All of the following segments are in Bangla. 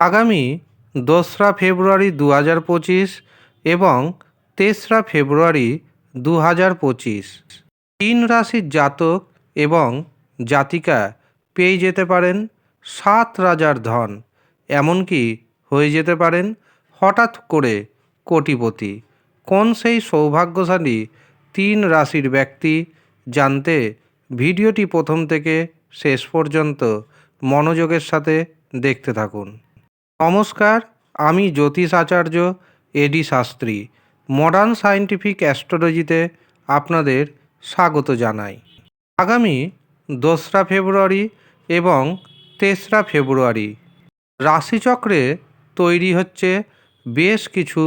আগামী দোসরা ফেব্রুয়ারি দু হাজার পঁচিশ এবং তেসরা ফেব্রুয়ারি দু হাজার পঁচিশ। তিন রাশির জাতক এবং জাতিকা পেয়ে যেতে পারেন সাত রাজার ধন, এমনকি হয়ে যেতে পারেন হঠাৎ করে কোটিপতি। কোন সেই সৌভাগ্যশালী তিন রাশির ব্যক্তি জানতে ভিডিওটি প্রথম থেকে শেষ পর্যন্ত মনোযোগের সাথে দেখতে থাকুন। নমস্কার, আমি Jyotish Acharya AD Shastri. Modern scientific অ্যাস্ট্রোলজিতে আপনাদের স্বাগত জানাই। আগামী দোসরা ফেব্রুয়ারি এবং তেসরা ফেব্রুয়ারি রাশিচক্রে তৈরি হচ্ছে বেশ কিছু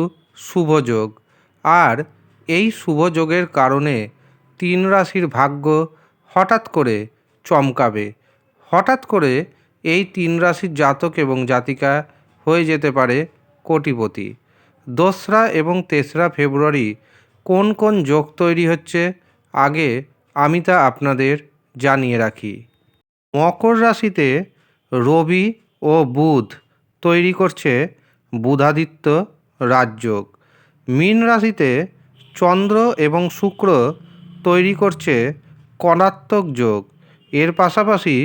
শুভযোগ আর এই শুভযোগের কারণে তিন রাশির ভাগ্য হঠাৎ করে চমকাবে। হঠাৎ করে এই তিন রাশির জাতক এবং জাতিকা হয়ে যেতে পারে কোটিপতি। দোসরা এবং তেসরা ফেব্রুয়ারি কোন কোন যোগ তৈরি হচ্ছে? আগে আমি তা আপনাদের জানিয়ে রাখি। মকর রাশিতে রবি ও বুধ তৈরি করছে বুধাদিত্য রাজযোগ। মীন রাশিতে চন্দ্র এবং শুক্র তৈরি করছে কণাত্মক যোগ। এর পাশাপাশি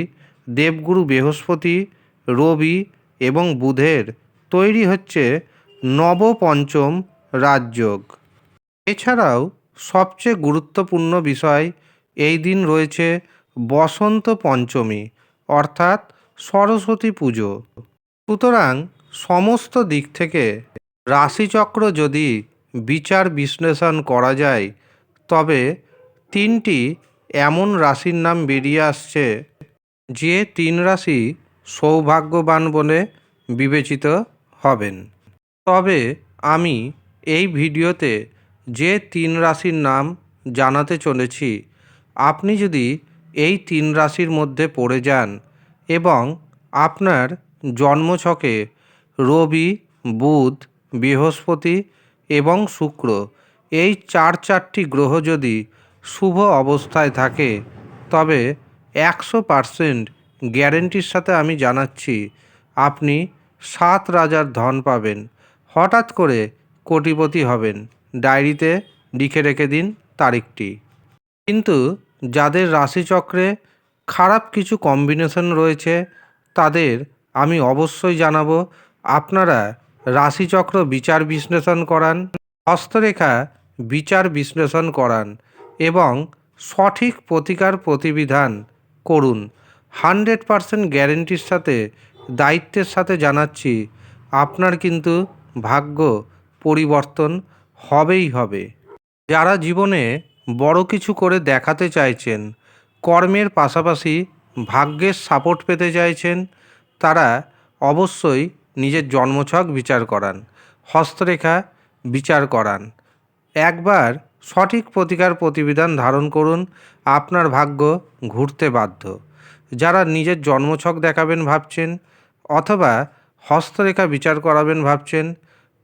দেবগুরু বৃহস্পতি, রবি এবং বুধের তৈরি হচ্ছে নবপঞ্চম রাজযোগ। এছাড়াও সবচেয়ে গুরুত্বপূর্ণ বিষয় এই দিন রয়েছে বসন্ত পঞ্চমী, অর্থাৎ সরস্বতী পুজো। সুতরাং সমস্ত দিক থেকে রাশিচক্র যদি বিচার বিশ্লেষণ করা যায়, তবে তিনটি এমন রাশির নাম বেরিয়ে আসছে যে তিন রাশি সৌভাগ্যবান বলে বিবেচিত হবেন। তবে আমি এই ভিডিওতে যে তিন রাশির নাম জানাতে চলেছি, আপনি যদি এই তিন রাশির মধ্যে পড়ে যান এবং আপনার জন্মছকে রবি, বুধ, বৃহস্পতি এবং শুক্র এই চার চারটি গ্রহ যদি শুভ অবস্থায় থাকে, তবে একশো পারসেন্ট গ্যারেন্টির সাথে আমি জানাচ্ছি, আপনি সাত রাজার ধন পাবেন। হঠাৎ করে কোটিপতি হবেন। ডায়েরিতে লিখে রেখে দিন তারিখটি। কিন্তু যাদের রাশিচক্রে খারাপ কিছু কম্বিনেশন রয়েছে, তাদের আমি অবশ্যই জানাব, আপনারা রাশিচক্র বিচার বিশ্লেষণ করান, হস্তরেখা বিচার বিশ্লেষণ করান এবং সঠিক প্রতিকার প্রতিবিধান করুন। হান্ড্রেড পারসেন্ট গ্যারেন্টির সাথে, দায়িত্বের সাথে জানাচ্ছি, আপনার কিন্তু ভাগ্য পরিবর্তন হবেই হবে। যারা জীবনে বড় কিছু করে দেখাতে চাইছেন, কর্মের পাশাপাশি ভাগ্যের সাপোর্ট পেতে চাইছেন, তারা অবশ্যই নিজের জন্মছক বিচার করান, হস্তরেখা বিচার করান। একবার সঠিক প্রতিকার প্রতিবিধান ধারণ করুন, আপনার ভাগ্য ঘুরতে বাধ্য। যারা নিজের জন্মছক দেখাবেন ভাবছেন অথবা হস্তরেখা বিচার করাবেন ভাবছেন,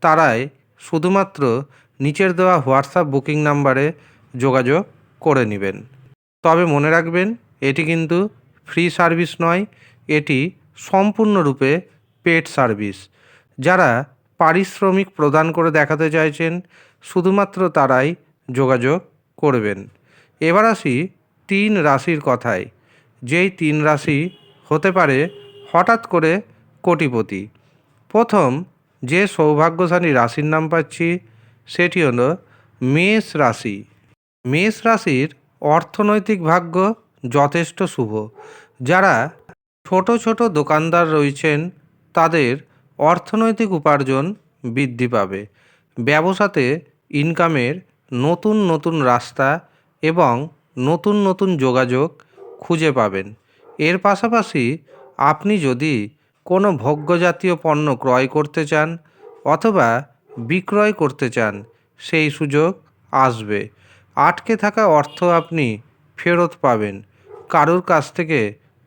তারাই শুধুমাত্র নিচের দেওয়া হোয়াটসঅ্যাপ বুকিং নাম্বারে যোগাযোগ করে নেবেন। তবে মনে রাখবেন, এটি কিন্তু ফ্রি সার্ভিস নয়, এটি সম্পূর্ণরূপে পেড সার্ভিস। যারা পারিশ্রমিক প্রদান করে দেখাতে চাইছেন, শুধুমাত্র তারাই যোগাযোগ করবেন। এবার আসি তিন রাশির কথায়। যেই তিন রাশি হতে পারে হঠাৎ করে কোটিপতি। প্রথম যে সৌভাগ্যশালী রাশির নাম পাচ্ছি, সেটি হলো মেষ রাশি। মেষ রাশির অর্থনৈতিক ভাগ্য যথেষ্ট শুভ। যারা ছোট ছোট দোকানদার রয়েছেন, তাদের অর্থনৈতিক উপার্জন বৃদ্ধি পাবে। ব্যবসাতে ইনকামের নতুন নতুন রাস্তা এবং নতুন নতুন যোগাযোগ খুঁজে পাবেন। এর পাশাপাশি আপনি যদি কোনো ভোগ্যজাতীয় পণ্য ক্রয় করতে চান অথবা বিক্রয় করতে চান, সেই সুযোগ আসবে। আটকে থাকা অর্থ আপনি ফেরত পাবেন। কারোর কাছ থেকে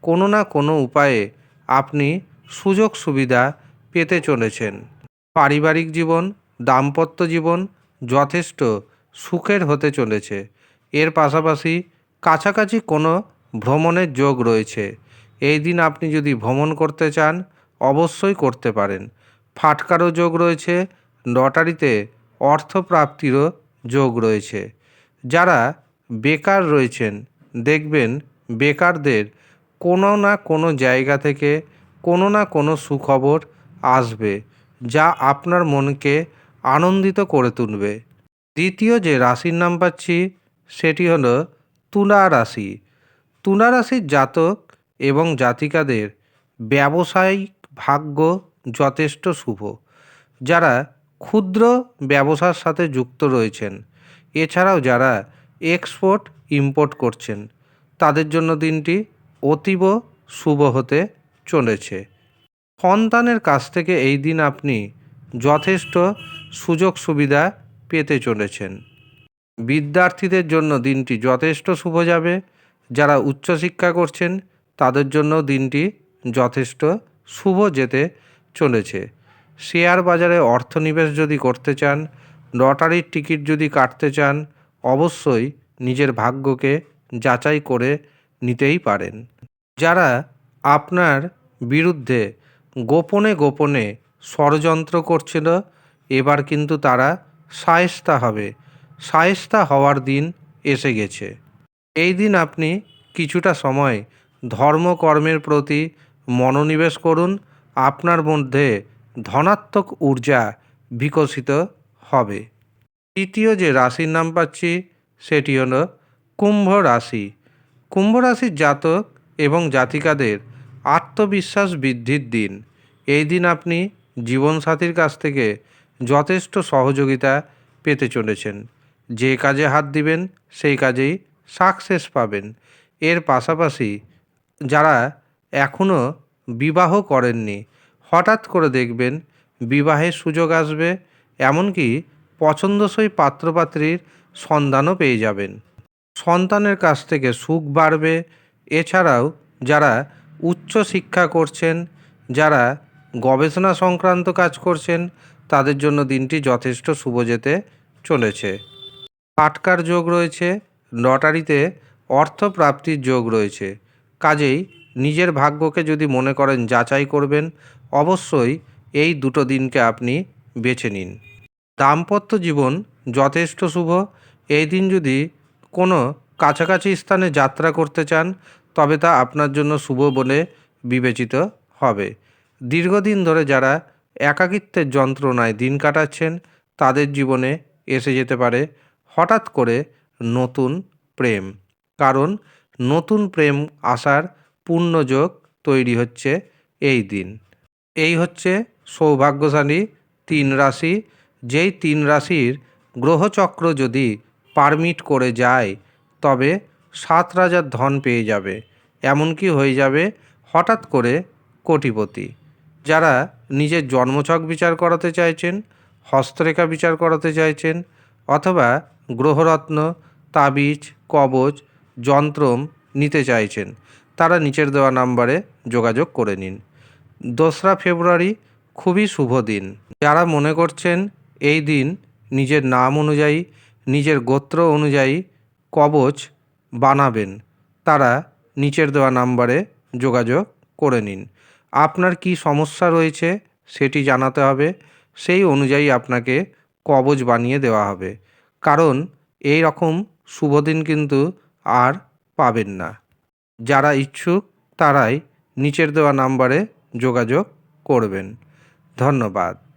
কোনো না কোনো উপায়ে আপনি সুযোগ সুবিধা পেতে চলেছেন। পারিবারিক জীবন, দাম্পত্য জীবন যথেষ্ট সুখের হতে চলেছে। এর পাশাপাশি কাছাকাছি কোনো ভ্রমণের যোগ রয়েছে। এই দিন আপনি যদি ভ্রমণ করতে চান, অবশ্যই করতে পারেন। ফাটকারও যোগ রয়েছে, লটারিতে অর্থপ্রাপ্তিরও যোগ রয়েছে। যারা বেকার রয়েছেন, দেখবেন বেকারদের কোনো না কোনো জায়গা থেকে কোনো না কোনো সুখবর আসবে, যা আপনার মনকে আনন্দিত করে তুলবে। দ্বিতীয় যে রাশির নাম পাচ্ছি, সেটি হলো তুলা রাশি। তুলা রাশির জাতক এবং জাতিকাদের ব্যবসায়িক ভাগ্য যথেষ্ট শুভ। যারা ক্ষুদ্র ব্যবসার সাথে যুক্ত রয়েছেন, এছাড়াও যারা এক্সপোর্ট ইম্পোর্ট করছেন, তাদের জন্য দিনটি অতীব শুভ হতে চলেছে। সন্তানের কাছ থেকে এই দিন আপনি যথেষ্ট সুযোগ সুবিধা পেতে চলেছেন। বিদ্যার্থীদের জন্য দিনটি যথেষ্ট শুভ যাবে। যারা উচ্চশিক্ষা করছেন, তাদের জন্য দিনটি যথেষ্ট শুভ যেতে চলেছে। শেয়ার বাজারে অর্থনিবেশ যদি করতে চান, লটারির টিকিট যদি কাটতে চান, অবশ্যই নিজের ভাগ্যকে যাচাই করে নিতেই পারেন। যারা আপনার বিরুদ্ধে গোপনে গোপনে ষড়যন্ত্র করছিল, এবার কিন্তু তারা সায়স্তা হবে। সায়স্তা হওয়ার দিন এসে গেছে। এই দিন আপনি কিছুটা সময় ধর্মকর্মের প্রতি মনোনিবেশ করুন। আপনার মধ্যে ধনাত্মক ঊর্জা বিকশিত হবে। তৃতীয় যে রাশির নাম পাচ্ছি, সেটি হল কুম্ভ রাশি। কুম্ভ রাশির জাতক এবং জাতিকাদের আত্মবিশ্বাস বৃদ্ধির দিন। এই দিন আপনি জীবনসাথীর কাছ থেকে যথেষ্ট সহযোগিতা পেতে চলেছেন। যে কাজে হাত দিবেন, সেই কাজেই সাকসেস পাবেন। এর পাশাপাশি যারা এখনও বিবাহ করেননি, হঠাৎ করে দেখবেন বিবাহের সুযোগ আসবে, এমনকি পছন্দসই পাত্রপাত্রীর সন্ধানও পেয়ে যাবেন। সন্তানের কাছ থেকে সুখ বাড়বে। এছাড়াও যারা উচ্চ শিক্ষা করছেন, যারা গবেষণা সংক্রান্ত কাজ করছেন, তাদের জন্য দিনটি যথেষ্ট শুভ যেতে চলেছে। পাটকার যোগ রয়েছে। লটারিতে অর্থ প্রাপ্তির যোগ রয়েছে। কাজেই নিজের ভাগ্যকে যদি মনে করেন যাচাই করবেন, অবশ্যই এই দুটো দিনকে আপনি বেছে নিন। দাম্পত্য জীবন যথেষ্ট শুভ। এই দিন যদি কোনো কাছাকাছি স্থানে যাত্রা করতে চান, তবে তা আপনার জন্য শুভ বলে বিবেচিত হবে। দীর্ঘদিন ধরে যারা একাকিত্বের যন্ত্রণায় দিন কাটাচ্ছেন, তাদের জীবনে এসে যেতে পারে। হঠাৎ করে নতুন প্রেম। কারণ নতুন প্রেম আসার পূর্ণযোগ তৈরি হচ্ছে এই দিন। এই হচ্ছে সৌভাগ্যশালী তিন রাশি। যেই তিন রাশির গ্রহচক্র যদি পারমিট করে যায়, তবে সাত রাজার ধন পেয়ে যাবে। এমনকি হয়ে যাবে হঠাৎ করে কোটিপতি। যারা নিজের জন্মছক বিচার করাতে চাইছেন, হস্তরেখা বিচার করাতে চাইছেন, অথবা গ্রহরত্ন তাবিজ, কবচ, যন্ত্রম নিতে চাইছেন। তারা নিচের দেওয়া নাম্বারে যোগাযোগ করে নিন। দোসরা ফেব্রুয়ারি খুবই শুভ দিন। যারা মনে করছেন এই দিন নিজের নাম অনুযায়ী, নিজের গোত্র অনুযায়ী কবচ বানাবেন, তারা নিচের দেওয়া নাম্বারে যোগাযোগ করে নিন। আপনার কি সমস্যা রয়েছে সেটি জানাতে হবে। সেই অনুযায়ী আপনাকে কবচ বানিয়ে দেওয়া হবে। কারণ এই রকম শুভ দিন কিন্তু আর পাবেন না। যারা ইচ্ছুক তারাই নিচের দেওয়া নাম্বারে যোগাযোগ করবেন। ধন্যবাদ।